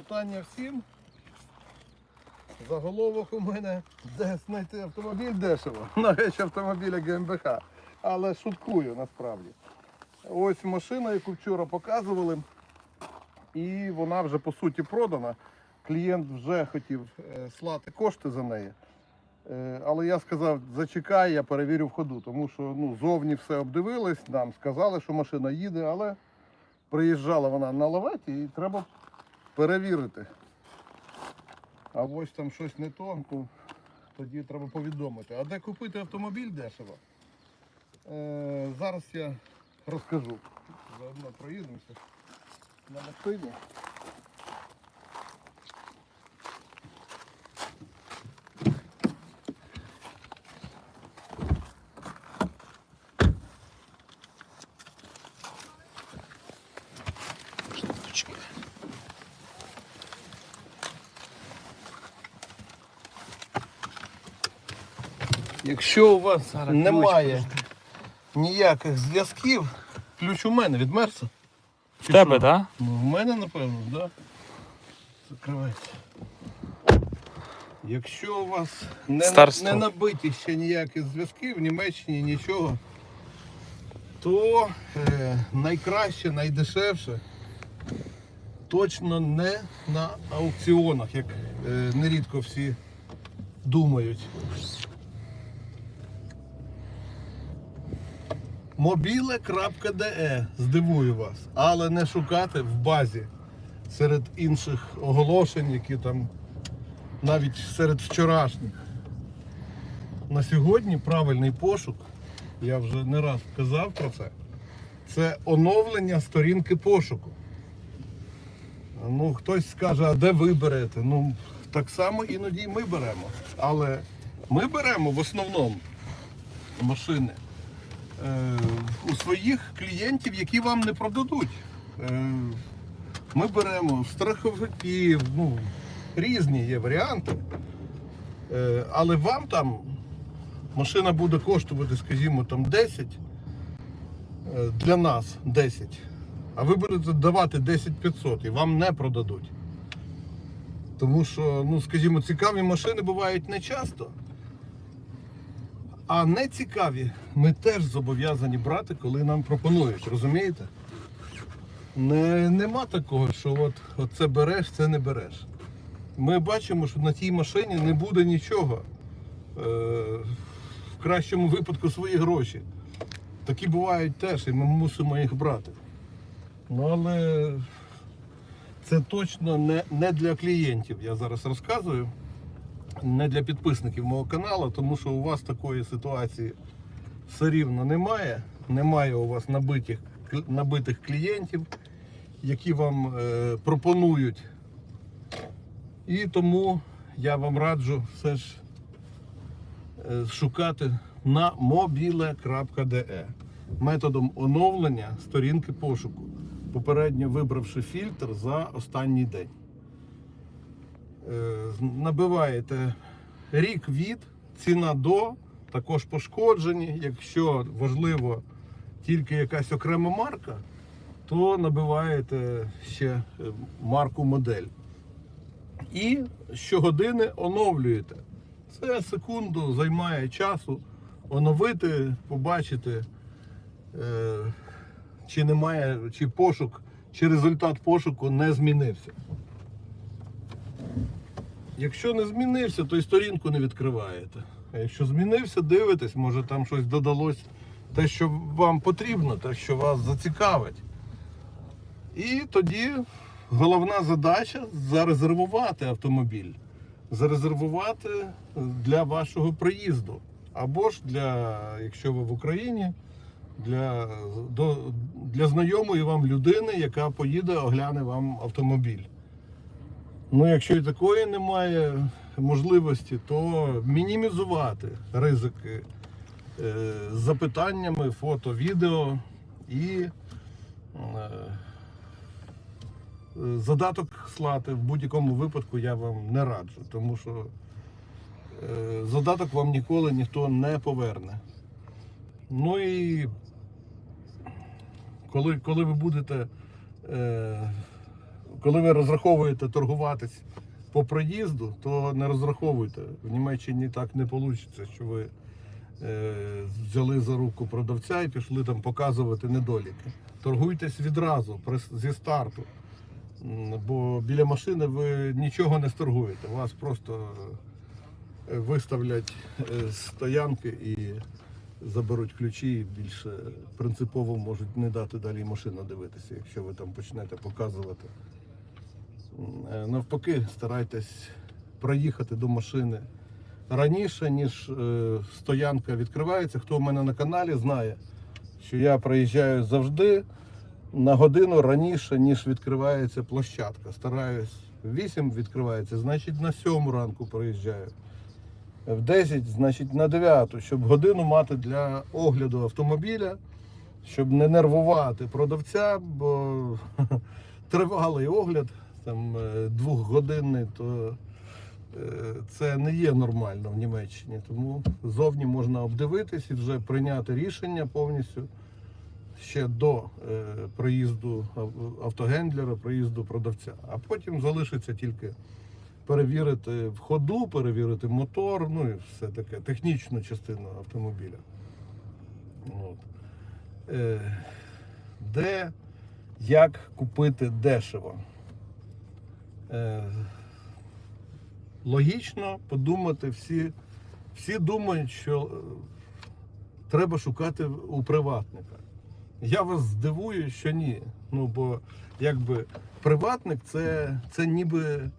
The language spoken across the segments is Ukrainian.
Вітання всім. Заголовок у мене де знайти автомобіль дешево. На речі автомобіля ГМБХ. Але шуткую насправді. Ось машина, яку вчора показували, і вона вже по суті продана. Клієнт вже хотів е, слати кошти за неї. Е, Але я сказав, зачекай, я перевірю в ходу, тому що ну, зовні все обдивились, нам сказали, що машина їде, але приїжджала вона на лаветі і треба перевірити. А ось там щось не то, то тоді треба повідомити. А де купити автомобіль дешево? Е, зараз я розкажу. Заодно проїдемося на машині. Якщо у вас Зараз немає ніяких зв'язків, ключ у мене від Мерса. В тебе, так? Ну, в мене, напевно, так. Да? Закривайте. Якщо у вас не, Старство. не набиті ще ніякі зв'язки в Німеччині нічого, то е, найкраще, найдешевше точно не на аукціонах, як е, нерідко всі думають. Mobile.de здивую вас, але не шукати в базі серед інших оголошень, які там навіть серед вчорашніх. На сьогодні правильний пошук, я вже не раз казав про це, це оновлення сторінки пошуку. Ну, хтось скаже, а де ви берете? Ну, так само іноді ми беремо. Але ми беремо в основному машини у своїх клієнтів, які вам не продадуть. Е, ми беремо страховиків, ну, різні є варіанти. Е, але вам там машина буде коштувати, скажімо, там 10, е, для нас 10, а ви будете давати 10 500 і вам не продадуть. Тому що, ну, скажімо, цікаві машини бувають не часто. А не цікаві ми теж зобов'язані брати, коли нам пропонують, розумієте? Не, нема такого, що от, от це береш, це не береш. Ми бачимо, що на тій машині не буде нічого. Е, в кращому випадку свої гроші. Такі бувають теж, і ми мусимо їх брати. Ну але це точно не, не для клієнтів, я зараз розказую не для підписників мого каналу, тому що у вас такої ситуації все рівно немає. Немає у вас набитих, набитих клієнтів, які вам е, пропонують. І тому я вам раджу все ж е, шукати на mobile.de методом оновлення сторінки пошуку, попередньо вибравши фільтр за останній день. Е, набиваєте рік від, ціна до, також пошкоджені. Якщо важливо тільки якась окрема марка, то набиваєте ще е, марку модель. І щогодини оновлюєте. Це секунду займає часу оновити, побачити, е, чи немає, чи пошук, чи результат пошуку не змінився. Якщо не змінився, то й сторінку не відкриваєте. А якщо змінився, дивитесь, може там щось додалось, те, що вам потрібно, те, що вас зацікавить. І тоді головна задача зарезервувати автомобіль. Зарезервувати для вашого приїзду. Або ж для, якщо ви в Україні, для, до, для знайомої вам людини, яка поїде, огляне вам автомобіль. Ну, якщо і такої немає можливості, то мінімізувати ризики е, з запитаннями, фото, відео і е, задаток слати в будь-якому випадку я вам не раджу, тому що е, задаток вам ніколи ніхто не поверне. Ну і коли, коли ви будете коли ви розраховуєте торгуватись по проїзду, то не розраховуйте. В Німеччині так не вийде, що ви е, взяли за руку продавця і пішли там показувати недоліки. Торгуйтесь відразу зі старту. Бо біля машини ви нічого не сторгуєте. Вас просто е, виставлять е, з стоянки і заберуть ключі і більше принципово можуть не дати далі машину дивитися, якщо ви там почнете показувати. Е, Навпаки, старайтесь проїхати до машини раніше, ніж е, стоянка відкривається. Хто в мене на каналі знає, що я проїжджаю завжди на годину раніше, ніж відкривається площадка. Стараюсь в 8 відкривається, значить на 7 ранку проїжджаю. В 10, значить на 9, щоб годину мати для огляду автомобіля, щоб не нервувати продавця, бо тривалий огляд, там е, двохгодинний, то е, це не є нормально в Німеччині. Тому зовні можна обдивитись і вже прийняти рішення повністю ще до е, приїзду автогендлера, приїзду продавця. А потім залишиться тільки перевірити в ходу, перевірити мотор, ну і все таке, технічну частину автомобіля. От. Де, як купити дешево? Е, логічно подумати, всі, всі думають, що е, треба шукати у приватника. Я вас здивую, що ні. Ну, бо якби приватник це, це ніби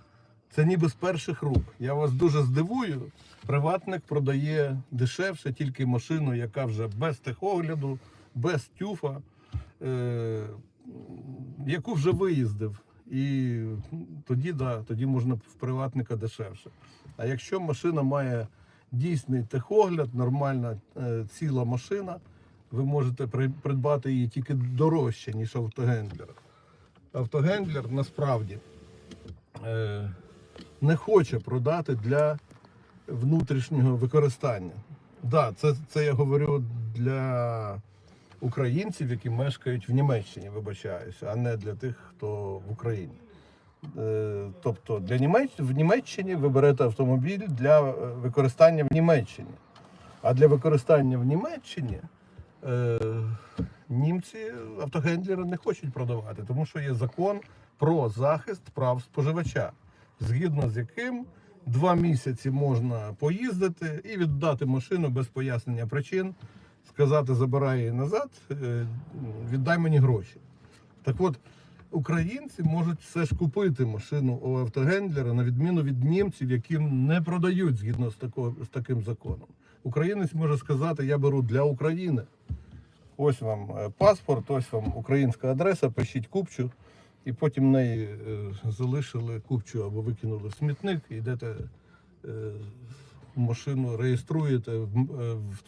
це ніби з перших рук. Я вас дуже здивую. Приватник продає дешевше тільки машину, яка вже без техогляду, без тюфа, е, яку вже виїздив. І ну, тоді, да, тоді можна в приватника дешевше. А якщо машина має дійсний техогляд, нормальна е, ціла машина, ви можете придбати її тільки дорожче, ніж автогендлер. Автогендлер насправді е, не хоче продати для внутрішнього використання. Да, це, це я говорю для українців, які мешкають в Німеччині, вибачаюся, а не для тих, хто в Україні. Е, Тобто для Німеч... в Німеччині ви берете автомобіль для е, використання в Німеччині. А для використання в Німеччині е, німці автогендлери не хочуть продавати, тому що є закон про захист прав споживача, згідно з яким два місяці можна поїздити і віддати машину без пояснення причин, сказати забирай її назад, е, віддай мені гроші. Так от, українці можуть все ж купити машину у автогендлера, на відміну від німців, яким не продають згідно з, такого, з таким законом. Українець може сказати, я беру для України. Ось вам е, паспорт, ось вам українська адреса, пишіть купчу, і потім неї е, залишили купчу або викинули в смітник, і йдете машину, реєструєте в, е, в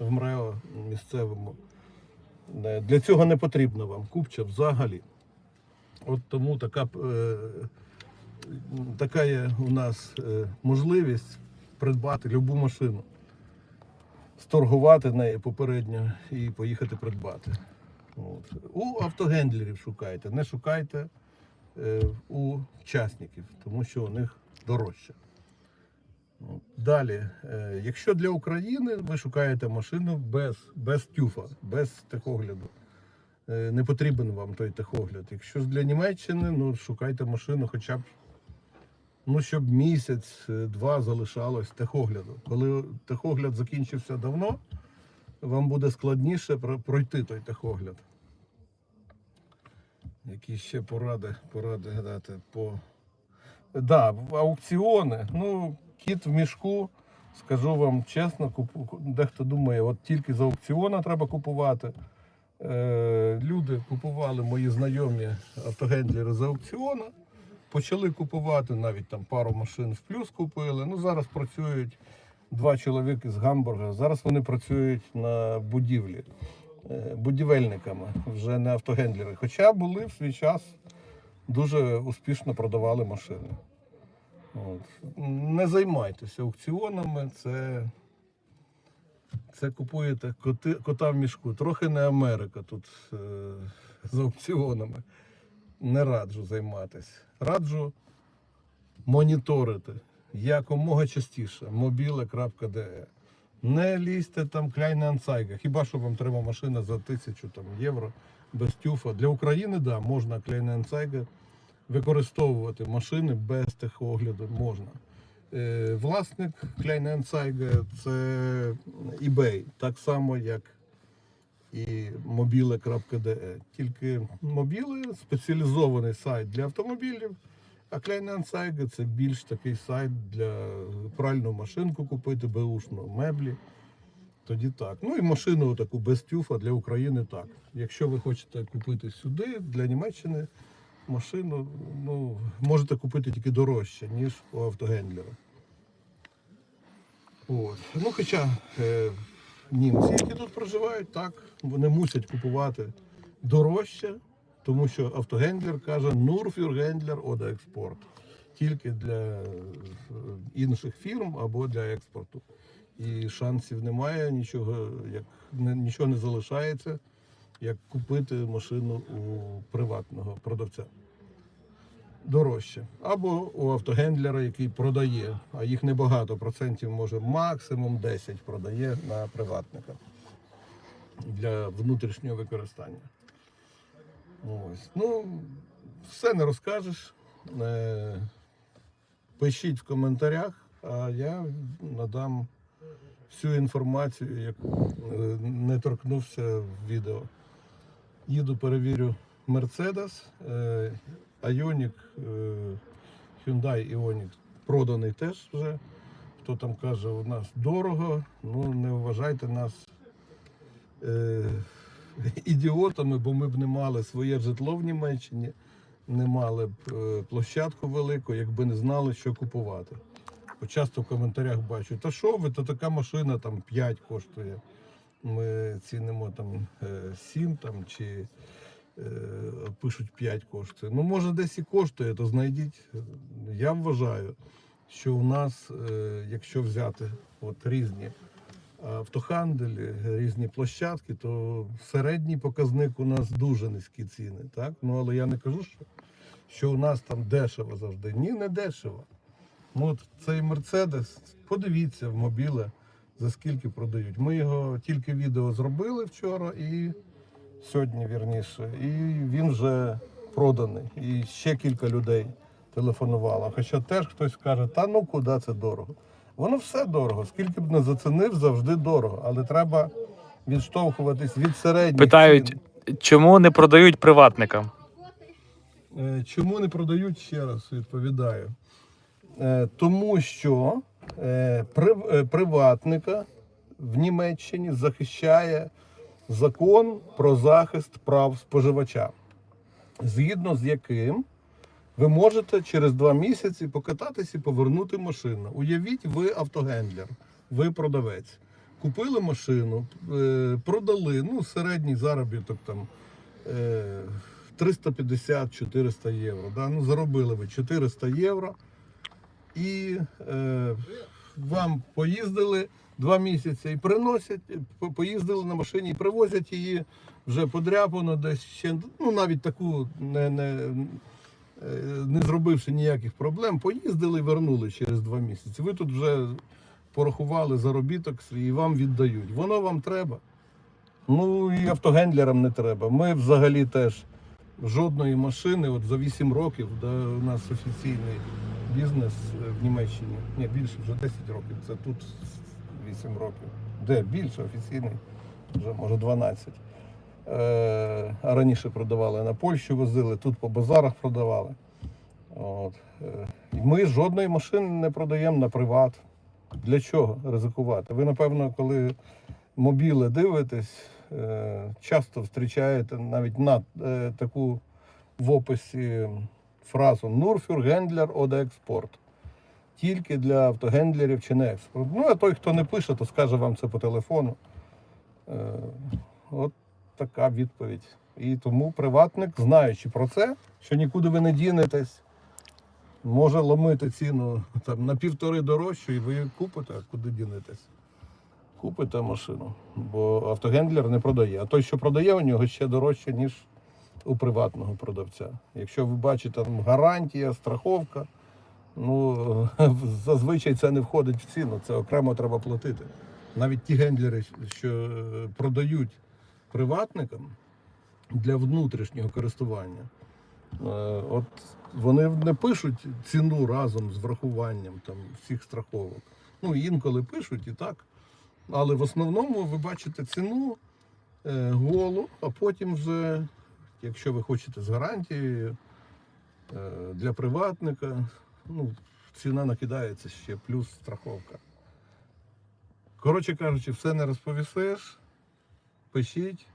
МРЕО місцевому. Е, Для цього не потрібно вам купча взагалі. От тому така, е, така є у нас можливість придбати любу машину, сторгувати неї попередньо і поїхати придбати. От. У автогендлерів шукайте, не шукайте у частників, тому що у них дорожче. Далі, е, якщо для України ви шукаєте машину без, без тюфа, без техогляду. Е, Не потрібен вам той техогляд. Якщо для Німеччини, ну шукайте машину хоча б, ну, щоб місяць-два залишалось техогляду. Коли техогляд закінчився давно, вам буде складніше пройти той техогляд. Які ще поради, поради дати по. Да, аукціони. Ну, кіт в мішку, скажу вам чесно, дехто думає, от тільки з аукціона треба купувати. Е, люди купували мої знайомі автогендлери з аукціону, почали купувати навіть там пару машин в плюс купили. Ну зараз працюють два чоловіки з Гамбурга. Зараз вони працюють на будівлі е, будівельниками, вже не автогендлери. Хоча були в свій час дуже успішно продавали машини. От. Не займайтеся аукціонами, це, це купуєте коти, кота в мішку. Трохи не Америка тут е, з аукціонами. не раджу займатися. Раджу моніторити якомога частіше mobile.de. Не лізьте там кляйне анцайга. Хіба що вам треба машина за тисячу там, євро без тюфа. Для України да, можна кляйне анцайга використовувати машини без техогляду можна. Е, власник Кляйне Анцайга це eBay, так само як і mobile.de. Тільки мобіли спеціалізований сайт для автомобілів, а Кляйне Анцайга це більш такий сайт для пральну машинку купити, беушну, меблі. Тоді так. Ну і машину таку без тюфа для України так. Якщо ви хочете купити сюди, для Німеччини машину, ну, можете купити тільки дорожче, ніж у автогендлера. От. Ну, хоча е, німці, які тут проживають, так, вони мусять купувати дорожче, тому що автогендлер каже Händler oder експорт. Тільки для е, інших фірм або для експорту. І шансів немає, нічого, як, нічого не залишається, як купити машину у приватного продавця. Дорожче. Або у автогендлера, який продає, а їх небагато, процентів може максимум 10 продає на приватника для внутрішнього використання. Ось. Ну, все не розкажеш. Е, Пишіть в коментарях, а я надам всю інформацію, яку е, не торкнувся в відео. Їду, перевірю Ioniq, е, Hyundai Ioniq проданий теж вже. Хто там каже, у нас дорого, ну не вважайте нас е, ідіотами, бо ми б не мали своє житло в Німеччині, не мали б е, площадку велику, якби не знали, що купувати. Бо часто в коментарях бачу, та що ви, то така машина там 5 коштує. Ми цінимо там е, 7 там, чи е, пишуть 5 коштує. Ну, може, десь і коштує, то знайдіть. Я вважаю, що у нас, е, якщо взяти от різні автоханделі, різні площадки, то середній показник у нас дуже низькі ціни. Так? Ну, але я не кажу, що, що у нас там дешево завжди. Ні, не дешево. Ну, от цей Мерседес, подивіться в мобіле, за скільки продають. Ми його тільки відео зробили вчора і сьогодні, вірніше, і він вже проданий. І ще кілька людей телефонувало. Хоча теж хтось каже, та ну куди це дорого. Воно все дорого. Скільки б не зацінив, завжди дорого. Але треба відштовхуватись від середніх. Питають, цін. чому не продають приватникам? Е, Чому не продають ще раз, відповідаю. Е, Тому що приватника в Німеччині захищає закон про захист прав споживача, згідно з яким ви можете через два місяці покататись і повернути машину. Уявіть, ви автогендлер, ви продавець. Купили машину, е, продали, ну, середній заробіток там е, 350-400 євро. Да? Ну, заробили ви 400 євро. І е, вам поїздили два місяці і приносять, поїздили на машині і привозять її вже подряпано десь ще, ну навіть таку не, не, е, не зробивши ніяких проблем, поїздили і вернули через два місяці. Ви тут вже порахували заробіток свій і вам віддають. Воно вам треба. Ну і автогендлерам не треба. Ми взагалі теж жодної машини, от за 8 років, да, у нас офіційний бізнес е, в Німеччині. Ні, більше вже 10 років. Це тут 8 років. Де більше офіційний, вже може 12. Е, а раніше продавали на Польщу, возили, тут по базарах продавали. От. Е, ми жодної машини не продаємо на приват. Для чого ризикувати? Ви, напевно, коли мобіли дивитесь, е, часто зустрічаєте навіть на таку в описі фразу für Händler експорт. Тільки для автогендлерів чи не експорт. Ну, а той, хто не пише, то скаже вам це по телефону. Е, От така відповідь. І тому приватник, знаючи про це, що нікуди ви не дінетесь, може ломити ціну там, на півтори дорожчу, і ви купите, а куди дінетесь. Купите машину, бо автогендлер не продає. А той, що продає, у нього ще дорожче, ніж у приватного продавця. Якщо ви бачите там гарантія, страховка, ну зазвичай це не входить в ціну, це окремо треба платити. Навіть ті гендлери, що е, продають приватникам для внутрішнього користування, е, от вони не пишуть ціну разом з врахуванням там всіх страховок. Ну, інколи пишуть і так. Але в основному ви бачите ціну е, голу, а потім вже, якщо ви хочете з гарантією е, для приватника, ну, ціна накидається ще плюс страховка. Коротше кажучи, все не розповісиш. Пишіть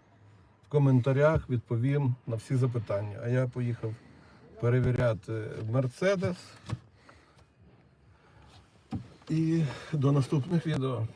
в коментарях, відповім на всі запитання. А я поїхав перевіряти Мерседес. І до наступних відео.